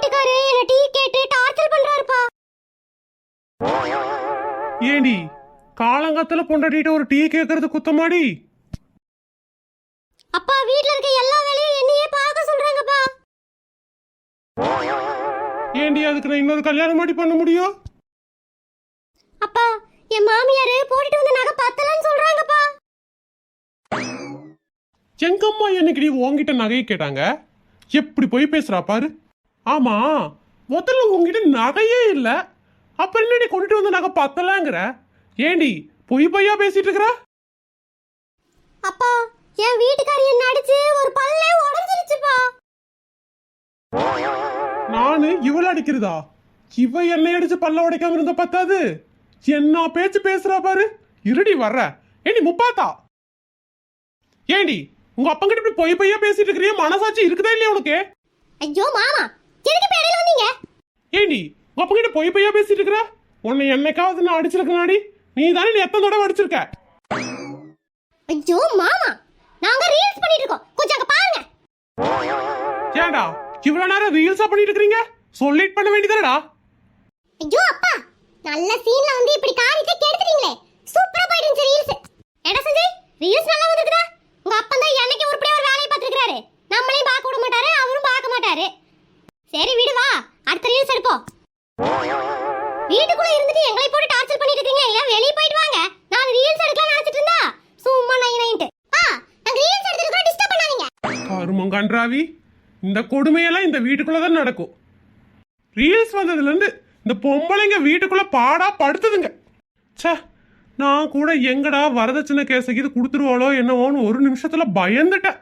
வீட்டுக்காரு என்ன டீ கேட்டு டார்ச்சர் பண்றாருப்பா. ஏண்டி காலங்காத்துல பொண்டாட்டிட்ட ஒரு டீ கேக்குறது குத்தமாடி? அப்பா வீட்ல இருக்க எல்லா வேலையும் என்னையே பார்க்க சொல்றாங்கப்பா. ஏண்டி அதுக்கு நான் இன்னொரு கல்யாணம் மாடி பண்ண முடியும்? அப்பா என் மாமியாரு போட்டுட்டு வந்து நகை பத்தலன்னு சொல்றாங்கப்பா. செங்கம்மா என்னைக்கு உங்ககிட்ட நகையை கேட்டாங்க? எப்படி போய் பேசுறா பாரு. ஆமா முதல்ல உங்ககிட்ட நகையே இல்ல. அப்புறம் என்னடி கொண்டுட்டு வந்த நகை பத்தலாங்கிற? ஏண்டி பொய் பொய்யா பேசிட்டு இருக்கிற அப்பா என் வீட்டுக்காரி என்ன அடிச்சு ஒரு பல்லே உடைஞ்சிருச்சுப்பா. நானு இவள அடிக்கிறதா? இவ என்னை அடிச்சு பல்ல உடைக்காம இருந்த பத்தாது. என்ன பேச்சு பேசுறா பாரு. இருடி வர்ற. ஏண்டி முப்பாத்தா? ஏண்டி உங்க அப்பங்கிட்ட இப்படி பொய் பொய்யா பேசிட்டு இருக்கிறிய மனசாட்சி இருக்குதா இல்லையா உனக்கு? ஐயோ மாமா எதுக்கு இப்ப இடையில வந்தீங்க? ஏண்டி உங்க அப்பங்கிட்ட பொய் பொய்யா பேசிட்டு இருக்கிற உன்னை என்னைக்காவது நான் அடிச்சிருக்கனாடி? நீ தானே நீ எத்தனை தடவை அடிச்சிருக்க? ஐயோ மாமா நாங்க ரீல்ஸ் பண்ணிட்டு இருக்கோம் கொஞ்சம் அங்க பாருங்க. ஏன்டா இவ்வளவு நேரம் ரீல்ஸா பண்ணிட்டு இருக்கீங்க சொல்லிட் பண்ண வேண்டியதானடா ஐயோ அப்பா நல்ல சீன்ல வந்து இப்படி காரியத்தை கெடுத்துட்டீங்களே. சூப்பரா போயிடுச்சு ரீல்ஸ் என்ன செஞ்சு ரீல்ஸ் நல்லா வந்திருக்குதா? உங்க அப்பன் தான் என்னைக்கு உருப்படியா ஒரு வேலையை பார்த்திருக்காரு நம்மளையும் பார்க்க விட மாட்டாரு அவரும் பார்க்க மாட்டாரு சரி விடு வா. அடுத்த ரீல்ஸ் எடுப்போம் வீட்டுக்குள்ள இருந்துட்டு எங்களை போட்டு டார்ச்சர் பண்ணிட்டு இருக்கீங்க. இல்ல வெளிய போயிட்டு வாங்க? நான் ரீல்ஸ் எடுக்கலாம் நினைச்சிட்டு இருந்தா. சும்மா நை நைன்ட்டு ஆ நாங்க ரீல்ஸ் எடுத்துட்டு டிஸ்டர்ப் பண்ணாதீங்க. கருமங்கன்றாவி இந்த கொடுமையெல்லாம் இந்த வீட்டுக்குள்ள தான் நடக்கும். ரீல்ஸ் வந்ததுல இருந்து இந்த பொம்பளைங்க வீட்டுக்குள்ள பாடா படுத்துதுங்க. சே நான் கூட எங்கடா வரதட்சணை கேசக்கு இது கொடுத்துருவாளோ என்னவோன்னு ஒரு நிமிஷத்துல பயந்துட்டேன்.